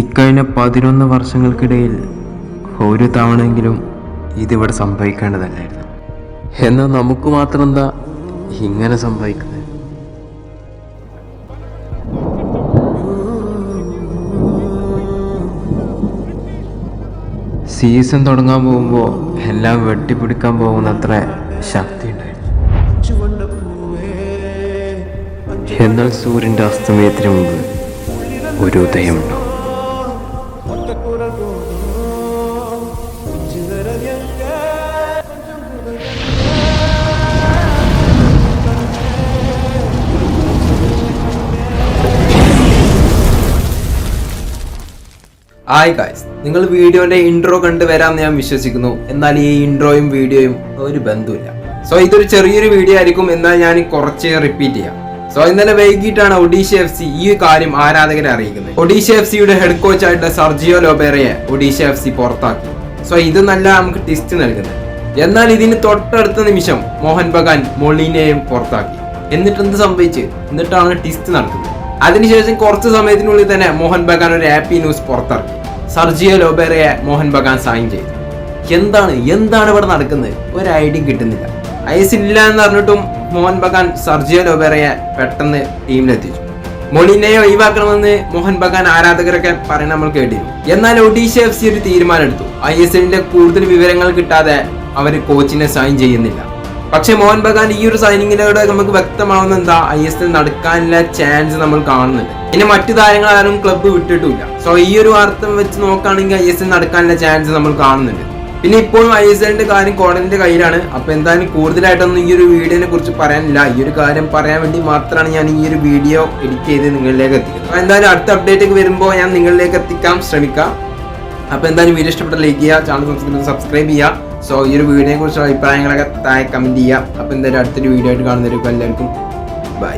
ഇക്കഴിഞ്ഞ പതിനൊന്ന് വർഷങ്ങൾക്കിടയിൽ ഒരു തവണയെങ്കിലും ഇതിവിടെ സംഭവിക്കേണ്ടതല്ലായിരുന്നു. എന്നാൽ നമുക്ക് മാത്രം എന്താ ഇങ്ങനെ സംഭവിക്കുന്നത്? സീസൺ തുടങ്ങാൻ പോകുമ്പോൾ എല്ലാം വെട്ടിപ്പിടിക്കാൻ പോകുന്ന അത്ര ശക്തി ഉണ്ടായിരുന്നു എന്നാൽ സൂര്യന്റെ അസ്തമയത്തിന് മുമ്പ് ഒരു ഉദയമുണ്ടോ ഹായ് ഗായ്സ് നിങ്ങൾ വീഡിയോന്റെ ഇൻട്രോ കണ്ട് വരാമെന്ന് ഞാൻ വിശ്വസിക്കുന്നു. എന്നാൽ ഈ ഇൻട്രോയും വീഡിയോയും ഒരു ബന്ധമില്ല സോ ഇതൊരു ചെറിയൊരു വീഡിയോ ആയിരിക്കും. എന്നാൽ ഞാൻ കുറച്ച് റിപ്പീറ്റ് ചെയ്യാം. സോ ഇന്നലെ വൈകിട്ടാണ് ഒഡീഷ എഫ് സി ഈ കാര്യം ആരാധകരെ അറിയിക്കുന്നത്. ഒഡീഷ എഫ് സിയുടെ ഹെഡ് കോച്ചായിട്ട് സർജിയോ ലോബേറയെ ഒഡീഷ എഫ് സി പുറത്താക്കി. സോ ഇത് നല്ല നമുക്ക് ടിസ്റ്റ് നൽകുന്നത്. എന്നാൽ ഇതിന് തൊട്ടടുത്ത നിമിഷം മോഹൻ ബഗാൻ മൊളീനെയും പുറത്താക്കി. എന്നിട്ട് എന്ത് സംഭവിച്ച്? എന്നിട്ടാണ് ടിസ്റ്റ് നടക്കുന്നത്. അതിനുശേഷം കുറച്ച് സമയത്തിനുള്ളിൽ തന്നെ മോഹൻ ബഗാൻ ഒരു ഹാപ്പി ന്യൂസ് പുറത്തിറക്കി. സർജിയോ ലോബേറയെ മോഹൻ ബഗാൻ സൈൻ ചെയ്തു. എന്താണ് എന്താണ് ഇവിടെ നടക്കുന്നത്? ഒരു ഐഡിയ കിട്ടുന്നില്ല. ഐസ് ഇല്ല എന്ന് പറഞ്ഞിട്ടും മോഹൻ ബഗാൻ സർജിയോ ലോബേറയെ പെട്ടെന്ന് ടീമിലെത്തിച്ചു. മൊളിനെ ഒഴിവാക്കണമെന്ന് മോഹൻ ബഗാൻ ആരാധകരൊക്കെ പറയുന്ന നമ്മൾ കേട്ടിരുന്നു. എന്നാൽ ഒഡീഷ എഫ് സി ഒരു തീരുമാനം എടുത്തു ഐ എസ് എല്ലിന്റെ കൂടുതൽ വിവരങ്ങൾ കിട്ടാതെ അവർ കോച്ചിനെ സൈൻ ചെയ്യുന്നില്ല. പക്ഷെ മോഹൻ ബഗാൻ ഈ ഒരു സൈനിങ്ങിലൂടെ നമുക്ക് വ്യക്തമാവുന്ന എന്താ ഐ എസ് എൽ നടക്കാനുള്ള ചാൻസ് നമ്മൾ കാണുന്നുണ്ട്. പിന്നെ മറ്റു താരങ്ങൾ ആരും ക്ലബ്ബ് വിട്ടിട്ടില്ല. സോ ഈ ഒരു അർത്ഥം വെച്ച് നോക്കുകയാണെങ്കിൽ ഐ എസ് എൽ നടക്കാനുള്ള ചാൻസ് നമ്മൾ കാണുന്നുണ്ട്. പിന്നെ ഇപ്പോഴും ഐ എസ് എല്ലിന്റെ കാര്യം കോടതിന്റെ കയ്യിലാണ്. അപ്പൊ എന്തായാലും കൂടുതലായിട്ടൊന്നും ഈ ഒരു വീഡിയോനെ കുറിച്ച് പറയാനില്ല. ഈ ഒരു കാര്യം പറയാൻ വേണ്ടി മാത്രമാണ് ഞാൻ ഈ ഒരു വീഡിയോ എഡിറ്റ് ചെയ്ത് നിങ്ങളിലേക്ക് എത്തിക്കുന്നത്. അപ്പൊ എന്തായാലും അടുത്ത അപ്ഡേറ്റ് വരുമ്പോൾ ഞാൻ നിങ്ങളിലേക്ക് എത്തിക്കാൻ ശ്രമിക്കാം. അപ്പൊ എന്തായാലും വീഡിയോ ഇഷ്ടപ്പെട്ട ലൈക്ക് ചെയ്യുക ചാനൽ സബ്സ്ക്രൈബ് ചെയ്യുക. സോ ഈ ഒരു വീഡിയോയെ കുറിച്ചുള്ള അഭിപ്രായങ്ങളൊക്കെ താഴെ കമന്റ് ചെയ്യാം. അപ്പോൾ എന്തായാലും അടുത്തൊരു വീഡിയോ ആയിട്ട് കാണുന്നവർക്ക് എല്ലാവർക്കും ബൈ